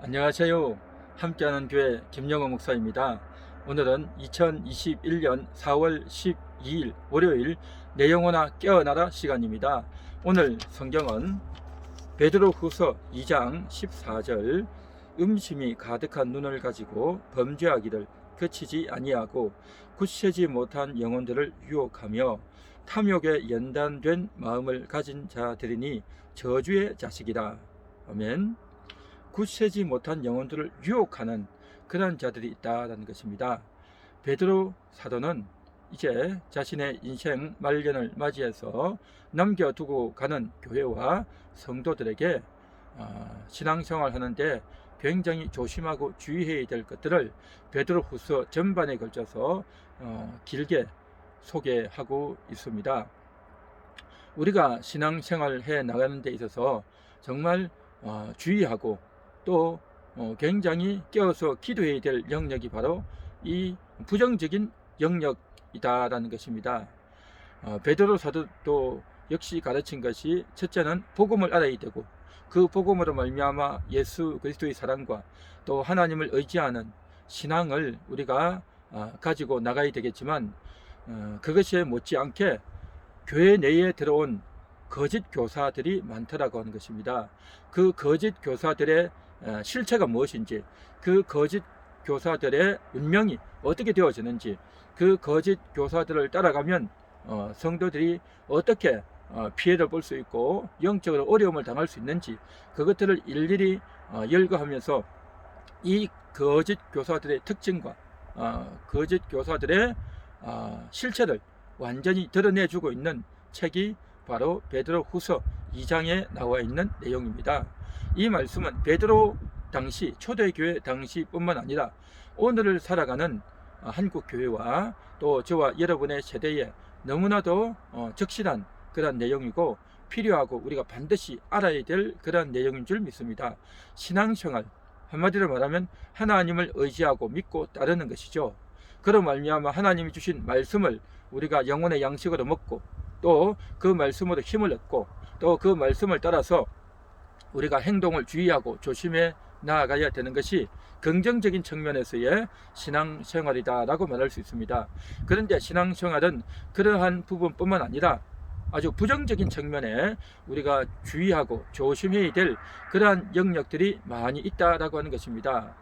안녕하세요. 함께하는 교회 김영호 목사입니다. 오늘은 2021년 4월 12일 월요일 내 영혼아 깨어나라 시간입니다. 오늘 성경은 베드로 후서 2장 14절 음심이 가득한 눈을 가지고 범죄하기를 그치지 아니하고 굳세지 못한 영혼들을 유혹하며 탐욕에 연단된 마음을 가진 자들이니 저주의 자식이다. 아멘. 굳세지 못한 영혼들을 유혹하는 그런 자들이 있다라는 것입니다. 베드로 사도는 이제 자신의 인생 말년을 맞이해서 남겨두고 가는 교회와 성도들에게 어, 신앙생활 하는데 굉장히 조심하고 주의해야 될 것들을 베드로 후서 전반에 걸쳐서 어, 길게 소개하고 있습니다. 우리가 신앙생활 해 나가는 데 있어서 정말 어, 주의하고 또 어, 굉장히 깨어서 기도해야 될 영역이 바로 이 부정적인 영역이다라는 것입니다. 어, 베드로 사도도 역시 가르친 것이 첫째는 복음을 알아야 되고 그 복음으로 말미암아 예수 그리스도의 사랑과 또 하나님을 의지하는 신앙을 우리가 아, 가지고 나가야 되겠지만 어, 그것에 못지않게 교회 내에 들어온 거짓 교사들이 많더라고 하는 것입니다. 그 거짓 교사들의 어, 실체가 무엇인지, 그 거짓 교사들의 운명이 어떻게 되어지는지, 그 거짓 교사들을 따라가면 어, 성도들이 어떻게 어, 피해를 볼 수 있고 영적으로 어려움을 당할 수 있는지 그것들을 일일이 어, 열거하면서 이 거짓 교사들의 특징과 어, 거짓 교사들의 어, 실체를 완전히 드러내주고 있는 책이 바로 베드로 후서 2장에 나와 있는 내용입니다. 이 말씀은 베드로 당시 초대교회 당시뿐만 아니라 오늘을 살아가는 어, 한국 교회와 또 저와 여러분의 세대에 너무나도 어, 적실한 그런 내용이고 필요하고 우리가 반드시 알아야 될 그런 내용인 줄 믿습니다. 신앙생활 한마디로 말하면 하나님을 의지하고 믿고 따르는 것이죠. 그런 말미암아 하나님이 주신 말씀을 우리가 영혼의 양식으로 먹고 또 그 말씀으로 힘을 얻고 또 그 말씀을 따라서 우리가 행동을 주의하고 조심해 나아가야 되는 것이 긍정적인 측면에서의 신앙생활이다라고 말할 수 있습니다. 그런데 신앙생활은 그러한 부분뿐만 아니라 아주 부정적인 측면에 우리가 주의하고 조심해야 될 그러한 영역들이 많이 있다라고 하는 것입니다.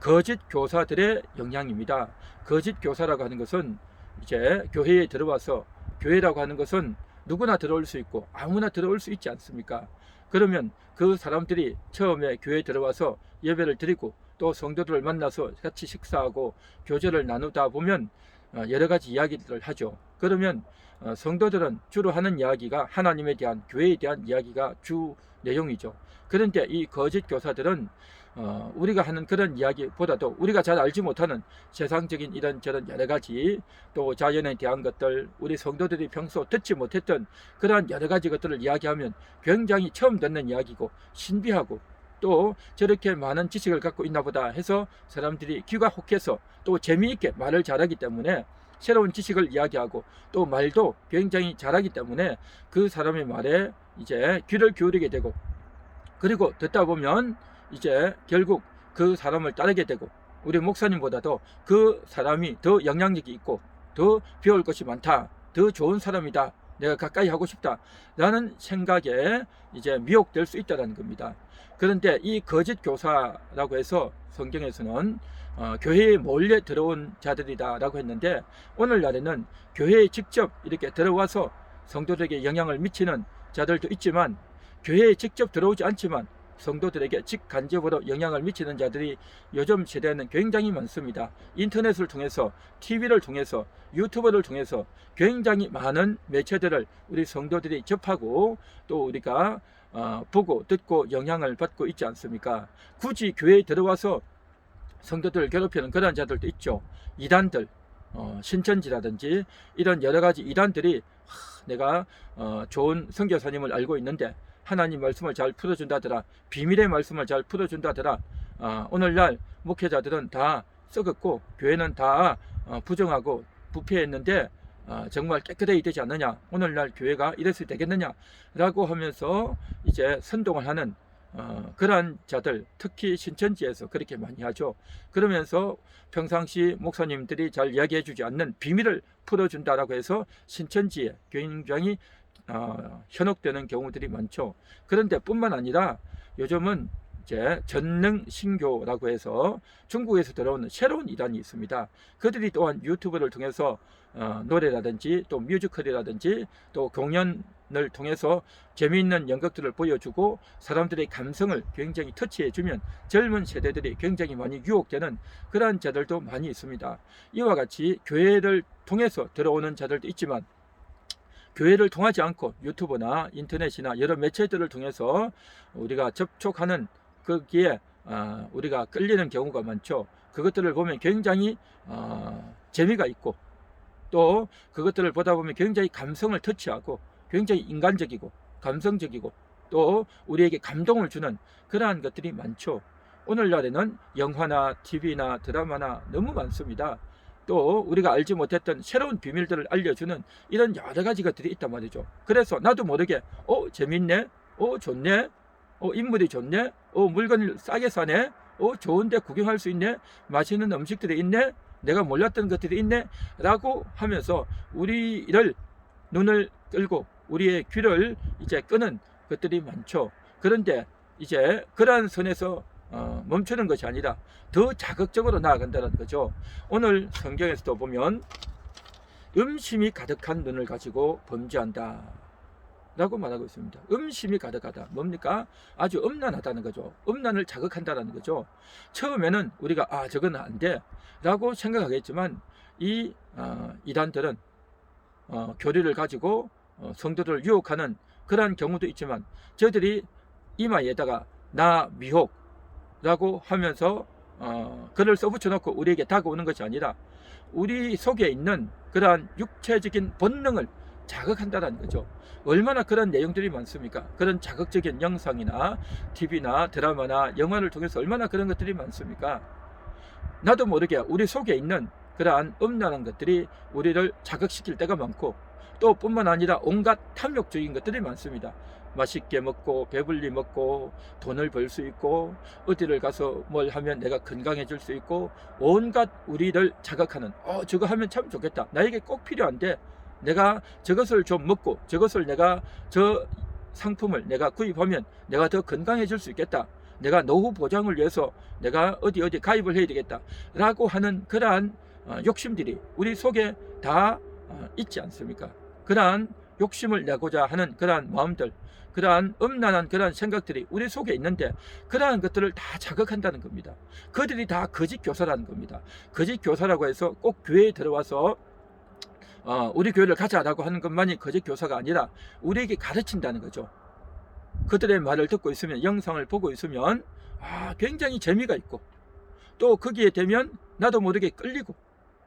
거짓 교사들의 영향입니다. 거짓 교사라고 하는 것은 이제 교회에 들어와서 교회라고 하는 것은 누구나 들어올 수 있고 아무나 들어올 수 있지 않습니까? 그러면 그 사람들이 처음에 교회에 들어와서 예배를 드리고 또 성도들을 만나서 같이 식사하고 교제를 나누다 보면 어, 여러 가지 이야기들을 하죠. 그러면 어, 성도들은 주로 하는 이야기가 하나님에 대한 교회에 대한 이야기가 주 내용이죠. 그런데 이 거짓 교사들은 어, 우리가 하는 그런 이야기보다도 우리가 잘 알지 못하는 세상적인 이런 저런 여러 가지 또 자연에 대한 것들 우리 성도들이 평소 듣지 못했던 그러한 여러 가지 것들을 이야기하면 굉장히 처음 듣는 이야기고 신비하고 또 저렇게 많은 지식을 갖고 있나 보다 해서 사람들이 귀가 혹해서 또 재미있게 말을 잘하기 때문에 새로운 지식을 이야기하고 또 말도 굉장히 잘하기 때문에 그 사람의 말에 이제 귀를 기울이게 되고 그리고 듣다 보면 이제 결국 그 사람을 따르게 되고 우리 목사님보다도 그 사람이 더 영향력이 있고 더 배울 것이 많다. 더 좋은 사람이다. 내가 가까이 하고 싶다. 라는 생각에 이제 미혹될 수 있다는 겁니다. 그런데 이 거짓 교사라고 해서 성경에서는 어, 교회에 몰려 들어온 자들이다라고 했는데 오늘날에는 교회에 직접 이렇게 들어와서 성도들에게 영향을 미치는 자들도 있지만 교회에 직접 들어오지 않지만 성도들에게 직간접으로 영향을 미치는 자들이 요즘 세대에는 굉장히 많습니다. 인터넷을 통해서, TV를 통해서, 유튜브를 통해서 굉장히 많은 매체들을 우리 성도들이 접하고 또 우리가 어, 보고 듣고 영향을 받고 있지 않습니까? 굳이 교회에 들어와서 성도들을 괴롭히는 그런 자들도 있죠. 이단들, 어, 신천지라든지 이런 여러 가지 이단들이 하, 내가 어, 좋은 선교사님을 알고 있는데 하나님 말씀을 잘 풀어준다더라. 비밀의 말씀을 잘 풀어준다더라. 어, 오늘날 목회자들은 다 썩었고 교회는 다 어, 부정하고 부패했는데 어, 정말 깨끗해야 되지 않느냐. 오늘날 교회가 이랬어야 되겠느냐. 라고 하면서 이제 선동을 하는 어, 그러한 자들 특히 신천지에서 그렇게 많이 하죠. 그러면서 평상시 목사님들이 잘 이야기해 주지 않는 비밀을 풀어준다라고 해서 신천지에 굉장히 어, 현혹되는 경우들이 많죠. 그런데 뿐만 아니라 요즘은 이제 전능 신교라고 해서 중국에서 들어오는 새로운 이단이 있습니다. 그들이 또한 유튜브를 통해서 어, 노래라든지 또 뮤지컬이라든지 또 공연 을 통해서 재미있는 연극들을 보여주고 사람들의 감성을 굉장히 터치해주면 젊은 세대들이 굉장히 많이 유혹되는 그러한 자들도 많이 있습니다. 이와 같이 교회를 통해서 들어오는 자들도 있지만 교회를 통하지 않고 유튜브나 인터넷이나 여러 매체들을 통해서 우리가 접촉하는 거기에 어, 우리가 끌리는 경우가 많죠. 그것들을 보면 굉장히 어, 재미가 있고 또 그것들을 보다 보면 굉장히 감성을 터치하고 굉장히 인간적이고 감성적이고 또 우리에게 감동을 주는 그러한 것들이 많죠. 오늘날에는 영화나 TV나 드라마나 너무 많습니다. 또 우리가 알지 못했던 새로운 비밀들을 알려주는 이런 여러 가지 것들이 있단 말이죠. 그래서 나도 모르게 어 재밌네, 어 좋네, 어 인물이 좋네, 어 물건을 싸게 사네, 어 좋은데 구경할 수 있네, 맛있는 음식들이 있네, 내가 몰랐던 것들이 있네, 라고 하면서 우리를 눈을 끌고 우리의 귀를 이제 끄는 것들이 많죠. 그런데 이제 그러한 선에서 어, 멈추는 것이 아니라 더 자극적으로 나아간다는 거죠. 오늘 성경에서도 보면 음심이 가득한 눈을 가지고 범죄한다. 라고 말하고 있습니다. 음심이 가득하다. 뭡니까? 아주 음란하다는 거죠. 음란을 자극한다는 거죠. 처음에는 우리가 아 저건 안 돼. 라고 생각하겠지만 이 어, 이단들은 어, 교리를 가지고 어, 성도들을 유혹하는 그러한 경우도 있지만 저들이 이마에다가 나 미혹 라고 하면서 어, 글을 써붙여 놓고 우리에게 다가오는 것이 아니라 우리 속에 있는 그러한 육체적인 본능을 자극한다는 거죠. 얼마나 그런 내용들이 많습니까? 그런 자극적인 영상이나 TV나 드라마나 영화를 통해서 얼마나 그런 것들이 많습니까? 나도 모르게 우리 속에 있는 그러한 음란한 것들이 우리를 자극시킬 때가 많고 또 뿐만 아니라 온갖 탐욕적인 것들이 많습니다. 맛있게 먹고 배불리 먹고 돈을 벌 수 있고 어디를 가서 뭘 하면 내가 건강해질 수 있고 온갖 우리를 자극하는 어 저거 하면 참 좋겠다. 나에게 꼭 필요한데 내가 저것을 좀 먹고 저것을 내가 저 상품을 내가 구입하면 내가 더 건강해질 수 있겠다. 내가 노후 보장을 위해서 내가 어디 어디 가입을 해야 되겠다. 라고 하는 그러한 어, 욕심들이 우리 속에 다 어, 있지 않습니까 그러한 욕심을 내고자 하는 그러한 마음들 그러한 음란한 그러한 생각들이 우리 속에 있는데 그러한 것들을 다 자극한다는 겁니다. 그들이 다 거짓 교사라는 겁니다. 거짓 교사라고 해서 꼭 교회에 들어와서 어, 우리 교회를 가자라고 하는 것만이 거짓 교사가 아니라 우리에게 가르친다는 거죠. 그들의 말을 듣고 있으면 영상을 보고 있으면 아, 굉장히 재미가 있고 또 거기에 되면 나도 모르게 끌리고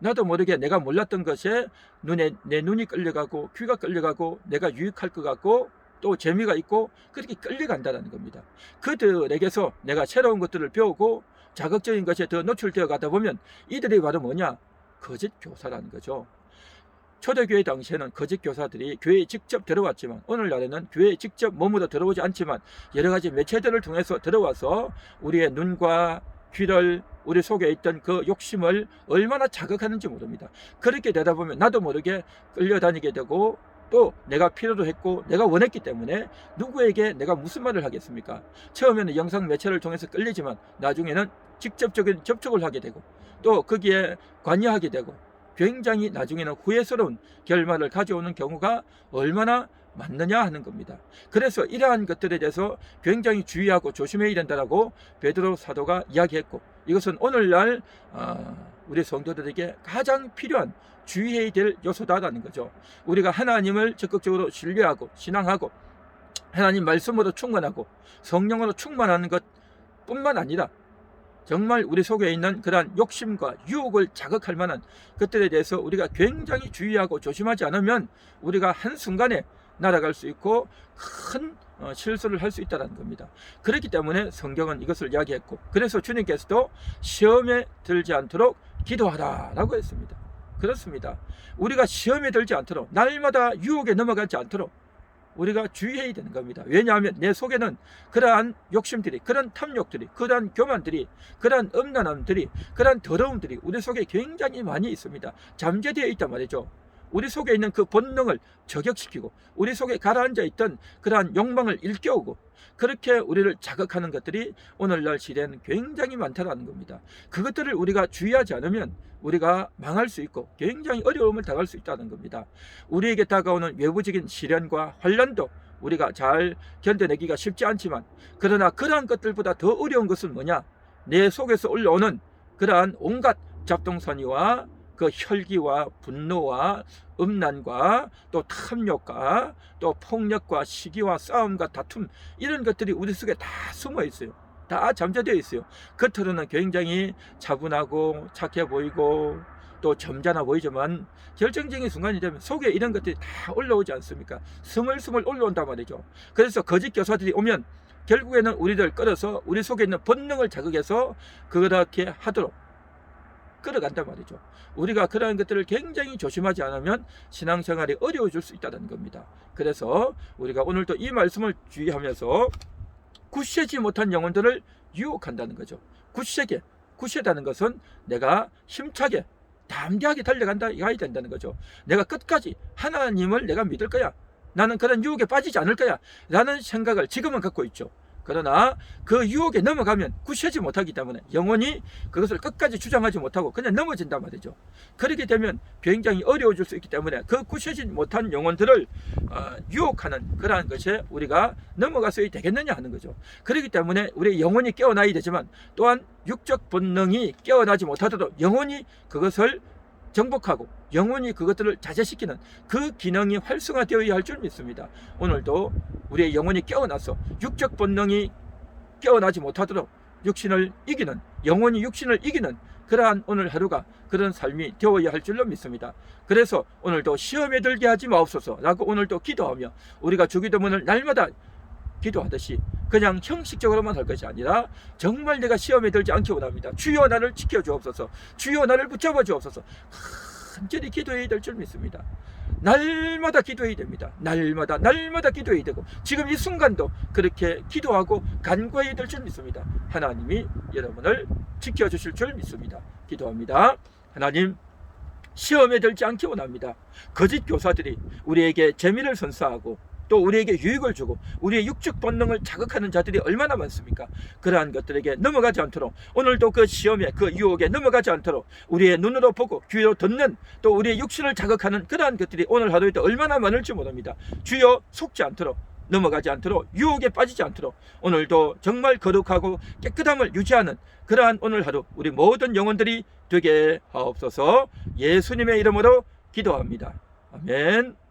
나도 모르게 내가 몰랐던 것에 눈에 내 눈이 끌려가고 귀가 끌려가고 내가 유익할 것 같고 또 재미가 있고 그렇게 끌려간다는 겁니다. 그들에게서 내가 새로운 것들을 배우고 자극적인 것에 더 노출되어 가다 보면 이들이 바로 뭐냐? 거짓 교사라는 거죠. 초대교회 당시에는 거짓 교사들이 교회에 직접 들어왔지만 오늘날에는 교회에 직접 몸으로 들어오지 않지만 여러 가지 매체들을 통해서 들어와서 우리의 눈과 귀를 우리 속에 있던 그 욕심을 얼마나 자극하는지 모릅니다. 그렇게 되다 보면 나도 모르게 끌려다니게 되고 또 내가 필요로 했고 내가 원했기 때문에 누구에게 내가 무슨 말을 하겠습니까? 처음에는 영상 매체를 통해서 끌리지만 나중에는 직접적인 접촉을 하게 되고 또 거기에 관여하게 되고 굉장히 나중에는 후회스러운 결말을 가져오는 경우가 얼마나 맞느냐 하는 겁니다. 그래서 이러한 것들에 대해서 굉장히 주의하고 조심해야 된다라고 베드로 사도가 이야기했고 이것은 오늘날 어, 우리 성도들에게 가장 필요한 주의해야 될 요소다라는 거죠. 우리가 하나님을 적극적으로 신뢰하고 신앙하고 하나님 말씀으로 충만하고 성령으로 충만하는 것 뿐만 아니라 정말 우리 속에 있는 그러한 욕심과 유혹을 자극할 만한 것들에 대해서 우리가 굉장히 주의하고 조심하지 않으면 우리가 한순간에 날아갈 수 있고 큰 어, 실수를 할 수 있다는 겁니다. 그렇기 때문에 성경은 이것을 이야기했고 그래서 주님께서도 시험에 들지 않도록 기도하라라고 했습니다. 그렇습니다. 우리가 시험에 들지 않도록 날마다 유혹에 넘어가지 않도록 우리가 주의해야 되는 겁니다. 왜냐하면 내 속에는 그러한 욕심들이, 그런 탐욕들이, 그러한 교만들이, 그러한 음란함들이, 그러한 더러움들이 우리 속에 굉장히 많이 있습니다. 잠재되어 있단 말이죠. 우리 속에 있는 그 본능을 저격시키고 우리 속에 가라앉아 있던 그러한 욕망을 일깨우고 그렇게 우리를 자극하는 것들이 오늘날 시대에는 굉장히 많다는 겁니다. 그것들을 우리가 주의하지 않으면 우리가 망할 수 있고 굉장히 어려움을 당할 수 있다는 겁니다. 우리에게 다가오는 외부적인 시련과 환란도 우리가 잘 견뎌내기가 쉽지 않지만 그러나 그러한 것들보다 더 어려운 것은 뭐냐? 내 속에서 올라오는 그러한 온갖 잡동사니와 그 혈기와 분노와 음란과 또 탐욕과 또 폭력과 시기와 싸움과 다툼 이런 것들이 우리 속에 다 숨어 있어요. 다 잠재되어 있어요. 겉으로는 굉장히 차분하고 착해 보이고 또 점잖아 보이지만 결정적인 순간이 되면 속에 이런 것들이 다 올라오지 않습니까? 스물스물 올라온단 말이죠. 그래서 거짓 교사들이 오면 결국에는 우리들 끌어서 우리 속에 있는 본능을 자극해서 그렇게 하도록 끌어간단 말이죠. 우리가 그러한 것들을 굉장히 조심하지 않으면 신앙생활이 어려워질 수 있다는 겁니다. 그래서 우리가 오늘도 이 말씀을 주의하면서 굳세지 못한 영혼들을 유혹한다는 거죠. 굳세게, 굳세다는 것은 내가 힘차게, 담대하게 달려간다, 이가야 된다는 거죠. 내가 끝까지 하나님을 내가 믿을 거야. 나는 그런 유혹에 빠지지 않을 거야. 라는 생각을 지금은 갖고 있죠. 그러나 그 유혹에 넘어가면 굳세지 못하기 때문에 영원히 그것을 끝까지 주장하지 못하고 그냥 넘어진단 말이죠. 그렇게 되면 굉장히 어려워질 수 있기 때문에 그 굳세지 못한 영혼들을 어, 유혹하는 그러한 것에 우리가 넘어가서야 되겠느냐 하는 거죠. 그렇기 때문에 우리 영혼이 깨어나야 되지만 또한 육적 본능이 깨어나지 못하도록 영혼이 그것을 정복하고 영혼이 그것들을 자제시키는 그 기능이 활성화되어야 할 줄 믿습니다. 오늘도 우리의 영혼이 깨어나서 육적 본능이 깨어나지 못하도록 육신을 이기는 영혼이 육신을 이기는 그러한 오늘 하루가 그런 삶이 되어야 할 줄로 믿습니다. 그래서 오늘도 시험에 들게 하지 마옵소서라고 오늘도 기도하며 우리가 주기도문을 날마다 기도하듯이 그냥 형식적으로만 할 것이 아니라 정말 내가 시험에 들지 않기 원합니다. 주여 나를 지켜 주옵소서. 주여 나를 붙잡아 주옵소서. 간절히 기도해야 될 줄 믿습니다. 날마다 기도해야 됩니다. 날마다 날마다 기도해야 되고 지금 이 순간도 그렇게 기도하고 간구해야 될 줄 믿습니다. 하나님이 여러분을 지켜 주실 줄 믿습니다. 기도합니다. 하나님 시험에 들지 않기 원합니다. 거짓 교사들이 우리에게 재미를 선사하고 또 우리에게 유익을 주고 우리의 육적 본능을 자극하는 자들이 얼마나 많습니까? 그러한 것들에게 넘어가지 않도록 오늘도 그 시험에 그 유혹에 넘어가지 않도록 우리의 눈으로 보고 귀로 듣는 또 우리의 육신을 자극하는 그러한 것들이 오늘 하루에도 얼마나 많을지 모릅니다. 주여 속지 않도록 넘어가지 않도록 유혹에 빠지지 않도록 오늘도 정말 거룩하고 깨끗함을 유지하는 그러한 오늘 하루 우리 모든 영혼들이 되게 하옵소서 예수님의 이름으로 기도합니다. 아멘.